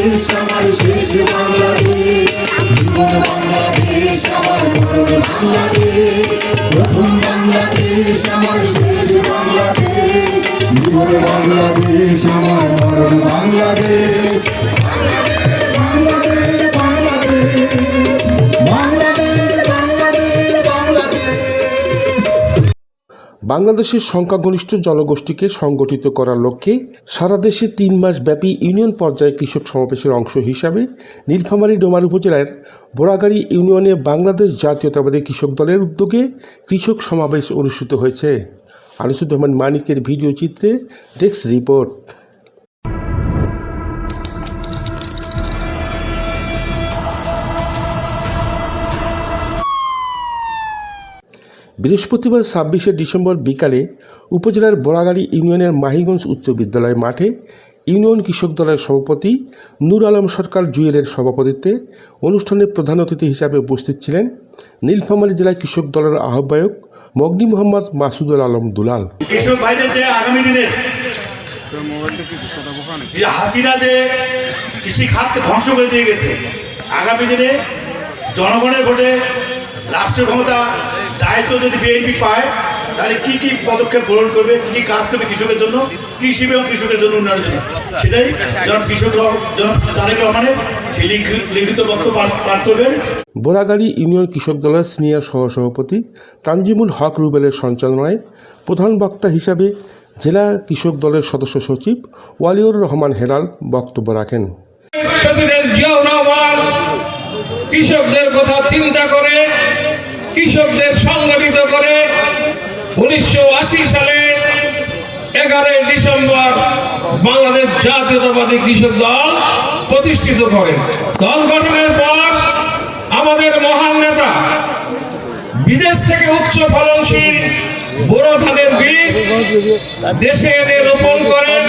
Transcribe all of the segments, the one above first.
বাংলাদেশ, আমার শেষ বাংলাদেশ। জীবন বাংলাদেশ, আমার বাংলাদেশ। আমার শেষ বাংলাদেশ। বাংলাদেশ, আমার মরণ বাংলাদেশ। বাংলাদেশের সংখ্যাগরিষ্ঠ জনগোষ্ঠীকে সংগঠিত করার লক্ষ্যে সারা দেশে তিন মাস ব্যাপী ইউনিয়ন পর্যায়ে কৃষক সমাবেশের অংশ হিসাবে নীলফামারী ডোমার উপজেলার বোরাগাড়ি ইউনিয়নে বাংলাদেশ জাতীয়তাবাদী কৃষক দলের উদ্যোগে কৃষক সমাবেশ অনুষ্ঠিত হয়েছে। আনিসুজ্জামান মানিকের ভিডিও চিত্রে ডেস্ক রিপোর্ট। বৃহস্পতিবার ছাব্বিশে ডিসেম্বর বিকালে উপজেলার বড়াগাড়ি ইউনিয়নের মাহিগঞ্জ উচ্চ বিদ্যালয় মাঠে ইউনিয়ন কৃষক দলের সভাপতি নূর আলম সরকার জুয়েলের সভাপতিত্বে অনুষ্ঠানে প্রধান অতিথি হিসাবে উপস্থিত ছিলেন নীলফামারী জেলা কৃষক দলের আহ্বায়ক মগনি মোহাম্মদ মাসুদুল আলম দুলাল। কৃষক ভাইদের যে আগামী দিনের যে হাজিরা যে কৃষি খাতকে ধ্বংস করে দিয়ে গেছে, আগামী দিনে জনগণের ভোটে রাষ্ট্র ক্ষমতা দায়িত্ব যদি বিএনপি পায় তাহলে কি কি পদক্ষেপ গ্রহণ করবে কি কি কাজ করবে কৃষকের জন্য কৃষি এবং কৃষকের জন্য উন্নয়নের জন্য? সেটাই যেন কৃষক যেন তারেক রহমানের সেই লিখিত- বক্তব্য পাঠ পাঠ করবেন। বোরাগাড়ি ইউনিয়ন কৃষক দলের সিনিয়র সহসভাপতি তানজিমুল হক রুবেলের সঞ্চালনায় প্রধান বক্তা হিসাবে জেলা কৃষক দলের সদস্য সচিব ওয়ালিউর রহমান হেলাল বক্তব্য রাখেন। প্রেসিডেন্ট জিয়াউর রহমান কৃষকদের কথা চিন্তা করে কৃষকদের সংগঠিত করে উনিশশো আশি সালে এগারোই ডিসেম্বর বাংলাদেশ জাতীয়তাবাদী কৃষক দল প্রতিষ্ঠিত করেন দল গঠনের পর আমাদের মহান নেতা, বিদেশ থেকে উচ্চ ফলনশীল বোরো ধানের বীজ দেশে এনে রোপণ করেন,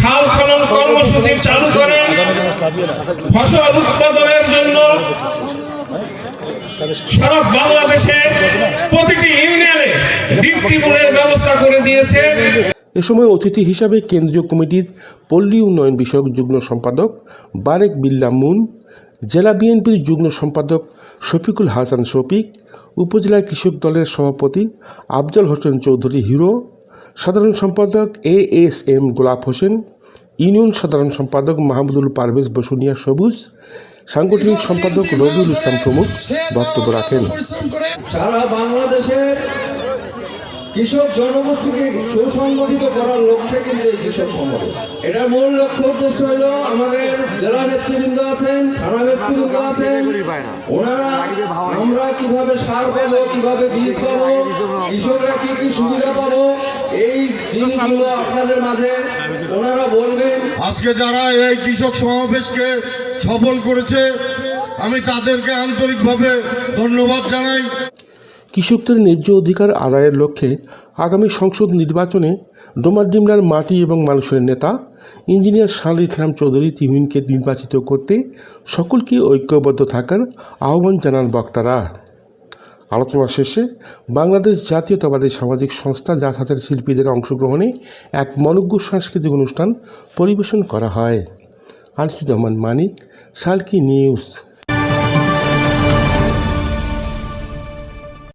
খাল খনন কর্মসূচি চালু করেন, ফসল উৎপাদনের সারা বাংলাদেশে প্রতিটি ইউনিয়নে ব্যবস্থা করে দিয়েছে। এ সময় অতিথি হিসাবে কেন্দ্রীয় কমিটির পল্লী উন্নয়ন বিষয়ক যুগ্ম সম্পাদক বারেক বিল্লা মুন, জেলা বিএনপির যুগ্ম সম্পাদক শফিকুল হাসান শফিক, উপজেলা কৃষক দলের সভাপতি আফজল হোসেন চৌধুরী হিরো, সাধারণ সম্পাদক এ এস এম গোলাপ হোসেন, ইউনিয়ন সাধারণ সম্পাদক মাহমুদুল পারভেজ বসুনিয়া সবুজ সাংগঠনিক সম্পাদক রবিউল ইসলাম প্রমুখ বক্তব্য রাখেন। সারা বাংলাদেশের কৃষক জনগোষ্ঠীকে সুসংগঠিত করার লক্ষ্যে কিন্তু এই কৃষক সমাবেশ। এটার মূল লক্ষ্য উদ্দেশ্য হলো আমাদের জেলা নেতৃবৃন্দ আছেন, থানা নেতৃবৃন্দ আছেন। ওনারা আমরা কীভাবে সার পাবো, কীভাবে বীজ পাবো, কৃষকরা কি কি সুবিধা পাবো, এই জিনিসগুলো আপনাদের মাঝে ওনারা বলবেন। আজকে যারা এই কৃষক সমাবেশকে সফল করেছে, আমি তাদেরকে আন্তরিকভাবে ধন্যবাদ জানাই। কৃষকদের ন্যায্য অধিকার আদায়ের লক্ষ্যে আগামী সংসদ নির্বাচনে ডোমারডিমরার মাটি এবং মানুষের নেতা ইঞ্জিনিয়ার শাল ইসলাম চৌধুরী তিহুইনকে নির্বাচিত করতে সকলকে ঐক্যবদ্ধ থাকার আহ্বান জানান বক্তারা। আলোচনা শেষে বাংলাদেশ জাতীয়তাবাদী সামাজিক সংস্থা জাত হাজার শিল্পীদের অংশগ্রহণে এক মনজ্ঞ সাংস্কৃতিক অনুষ্ঠান পরিবেশন করা হয়। আনিসুজ্জামান মানিক, সালকি নিউজ।